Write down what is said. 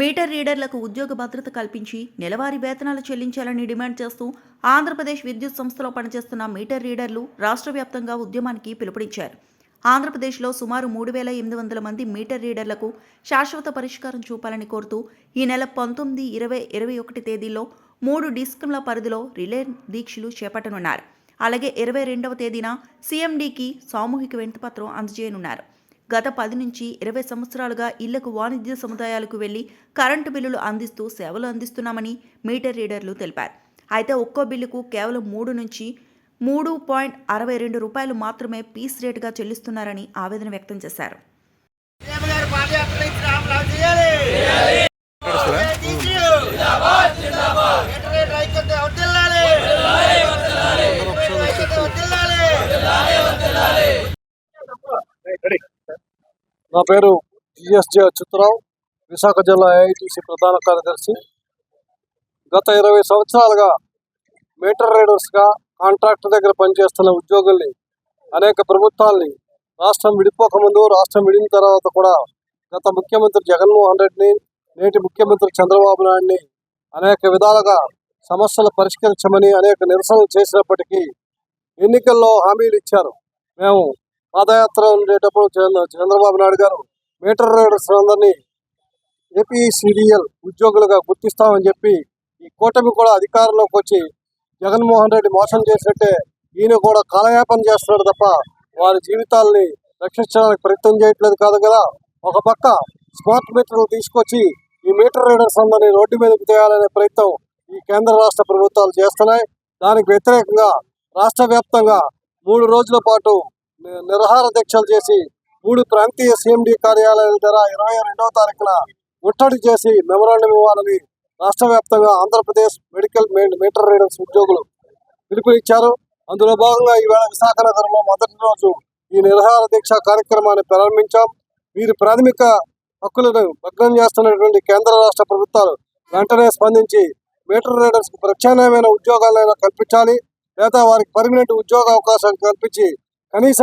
Metre రీడర్లకు ఉద్యోగ భద్రత కల్పించి నెలవారీ వేతనాలు చెల్లించాలని డిమాండ్ చేస్తూ ఆంధ్రప్రదేశ్ విద్యుత్ సంస్థలో పనిచేస్తున్న మీటర్ రీడర్లు రాష్ట్ర వ్యాప్తంగా ఉద్యమానికి పిలుపునిచ్చారు. ఆంధ్రప్రదేశ్లో సుమారు మూడు వేల ఎనిమిది వందల మంది మీటర్ రీడర్లకు శాశ్వత పరిష్కారం చూపాలని కోరుతూ ఈ నెల పంతొమ్మిది ఇరవై ఇరవై ఒకటి తేదీల్లో మూడు డిస్కంల పరిధిలో రిలే దీక్షలు చేపట్టనున్నారు. అలాగే ఇరవై రెండవ తేదీన సీఎండీకి సామూహిక వినతిపత్రం అందజేయనున్నారు. గత పది నుంచి ఇరవై సంవత్సరాలుగా ఇళ్ళకు వాణిజ్య సముదాయాలకు వెళ్ళి కరెంటు బిల్లులు అందిస్తూ సేవలు అందిస్తున్నామని మీటర్ రీడర్లు తెలిపారు. అయితే ఒక్కో బిల్లుకు కేవలం మూడు నుంచి మూడు పాయింట్ అరవై రెండు రూపాయలు మాత్రమే పీస్ రేటుగా చెల్లిస్తున్నారని ఆవేదన వ్యక్తం చేశారు. నా పేరు జిఎస్జే అచ్యుతరావు విశాఖ జిల్లా ఐఐటిసి ప్రధాన కార్యదర్శి. గత ఇరవై సంవత్సరాలుగా మీటర్ రీడర్స్గా కాంట్రాక్టర్ దగ్గర పనిచేస్తున్న ఉద్యోగుల్ని అనేక ప్రభుత్వాల్ని రాష్ట్రం విడిపోకముందు రాష్ట్రం విడిన తర్వాత కూడా గత ముఖ్యమంత్రి జగన్మోహన్ రెడ్డిని నేటి ముఖ్యమంత్రి చంద్రబాబు నాయుడిని అనేక విధాలుగా సమస్యలు పరిష్కరించమని అనేక నిరసనలు చేసినప్పటికీ ఎన్నికల్లో హామీలు ఇచ్చారు. మేము పాదయాత్ర ఉండేటప్పుడు చంద్ర- చంద్రబాబు నాయుడు గారు మీటర్ రైడర్స్ అందరినీ ఏపీసీడీఎల్ ఉద్యోగులుగా గుర్తిస్తామని చెప్పి ఈ కూటమి కూడా అధికారంలోకి వచ్చి జగన్మోహన్ రెడ్డి మోసం చేసినట్టే ఈయన కూడా కాలయాపన చేస్తున్నాడు తప్ప వారి జీవితాల్ని రక్షించడానికి ప్రయత్నం చేయట్లేదు కాదు కదా. ఒక పక్క స్మార్ట్ మీటర్లు తీసుకొచ్చి ఈ మీటర్ రీడర్స్ అందరినీ రోడ్డు మీదకు తేయాలనే ప్రయత్నం ఈ కేంద్ర రాష్ట్ర ప్రభుత్వాలు చేస్తున్నాయి. దానికి వ్యతిరేకంగా రాష్ట్ర వ్యాప్తంగా మూడు రోజుల పాటు నిరహార దీక్షలు చేసి మూడు ప్రాంతీయ సిఎండి కార్యాలయాల ధర ఇరవై రెండవ తారీఖున ముట్టడి చేసి మెమరాండం ఇవ్వాలని రాష్ట్ర వ్యాప్తంగా ఆంధ్రప్రదేశ్ మెడికల్ మీటర్ రీడర్స్ ఉద్యోగులు పిలుపునిచ్చారు. అందులో భాగంగా ఈవేళ విశాఖ నగరంలో మొదటి రోజు ఈ నిరహార దీక్ష కార్యక్రమాన్ని ప్రారంభించాం. వీరి ప్రాథమిక హక్కులను భగ్నం చేస్తున్నటువంటి కేంద్ర రాష్ట్ర ప్రభుత్వాలు వెంటనే స్పందించి మీటర్ రీడర్స్కు ప్రత్యామ్నాయమైన ఉద్యోగాలైనా కల్పించాలి. లేదా వారికి పర్మనెంట్ ఉద్యోగ అవకాశం కల్పించి కనీస